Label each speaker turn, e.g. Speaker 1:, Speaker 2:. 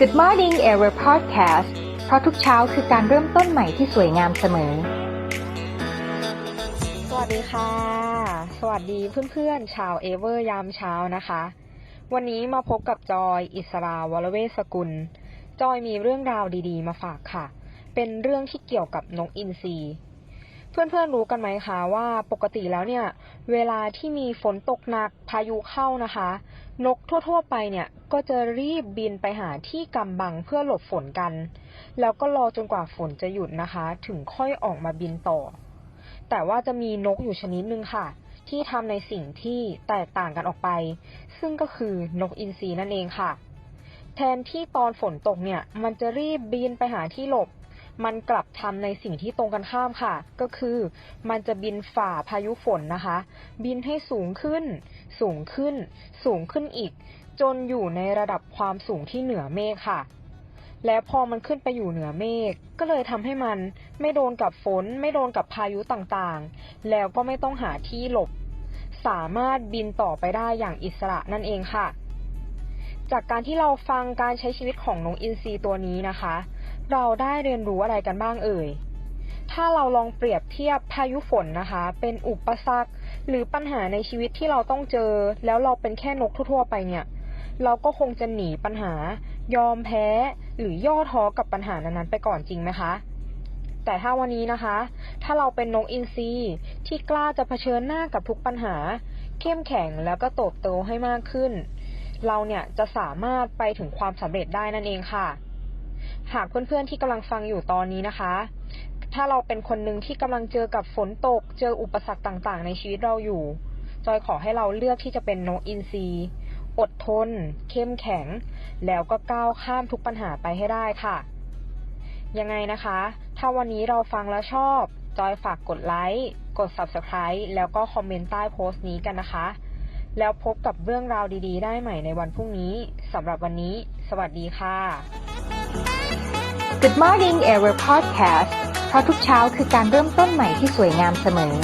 Speaker 1: Good Morning Ever Podcast เพราะทุกเช้าคือการเริ่มต้นใหม่ที่สวยงามเสมอ
Speaker 2: สวัสดีค่ะ สวัสดีเพื่อนๆ ชาวเอเวอร์ยามเช้านะคะ วันนี้มาพบกับจอย อิสราวรเวศกุล จอยมีเรื่องราวดีๆ มาฝากค่ะ เป็นเรื่องที่เกี่ยวกับนกอินทรี เพื่อนๆรู้กันไหมคะว่าปกติแล้วเนี่ย เวลาที่มีฝนตกหนักพายุเข้านะคะ นกทั่วๆไปเนี่ยก็จะรีบบินไปหาที่กำบังเพื่อหลบฝนกัน แล้วก็รอจนกว่าฝนจะหยุดนะคะ ถึงค่อยออกมาบินต่อ แต่ว่าจะมีนกอยู่ชนิดหนึ่งค่ะ ที่ทำในสิ่งที่แตกต่างกันออกไป ซึ่งก็คือนกอินทรีนั่นเองค่ะ แทนที่ตอนฝนตกเนี่ย มันจะรีบบินไปหาที่หลบ มันกลับทำในสิ่งที่ตรงกันข้ามค่ะ ก็คือมันจะบินฝ่าพายุฝนนะคะ บินให้สูงขึ้น สูงขึ้น สูงขึ้นอีก จนอยู่ในระดับความสูงที่เหนือเมฆค่ะและพอมันขึ้นไปอยู่เหนือเมฆก็เลยทำให้มันไม่โดนกับฝน ไม่โดนกับพายุต่างๆ แล้วก็ไม่ต้องหาที่หลบ สามารถบินต่อไปได้อย่างอิสระนั่นเองค่ะ จากการที่เราฟังการใช้ชีวิตของนกอินทรีตัวนี้นะคะ เราได้เรียนรู้อะไรกันบ้างเอ่ย ถ้าเราลองเปรียบเทียบพายุฝนนะคะ เป็นอุปสรรคหรือปัญหาในชีวิตที่เราต้องเจอ แล้วเราเป็นแค่นกทั่วๆไปเนี่ย เราก็คงจะหนีปัญหา ยอมแพ้ หรือย่อท้อกับปัญหานั้นๆไปก่อนจริงไหมคะแต่ถ้าวันนี้นะคะ ถ้าเราเป็นนกอินทรีที่กล้าจะเผชิญหน้ากับทุกปัญหา เข้มแข็งแล้วก็โตบโตให้มากขึ้น เราเนี่ยจะสามารถไปถึงความสำเร็จได้นั่นเองค่ะ หากเพื่อนๆที่กำลังฟังอยู่ตอนนี้นะคะ ถ้าเราเป็นคนหนึ่งที่กำลังเจอกับฝนตก เจออุปสรรคต่างๆ ในชีวิตเราอยู่ จอยขอให้เราเลือกที่จะเป็นนกอินทรีอดทน เข้มแข็ง แล้วก็ก้าวข้ามทุกปัญหาไปให้ได้ค่ะ ยังไงนะคะ ถ้าวันนี้เราฟังแล้วชอบ จอยฝากกดไลค์ กด Subscribe แล้วก็คอมเมนต์ใต้โพสต์นี้กันนะคะ แล้วพบกับเรื่องราวดีๆ ได้ใหม่ในวันพรุ่งนี้สำหรับวันนี้ สวัสดีค่ะ
Speaker 1: Good Morning Ever Podcast เพราะทุกเช้าคือการเริ่มต้นใหม่ที่สวยงามเสมอ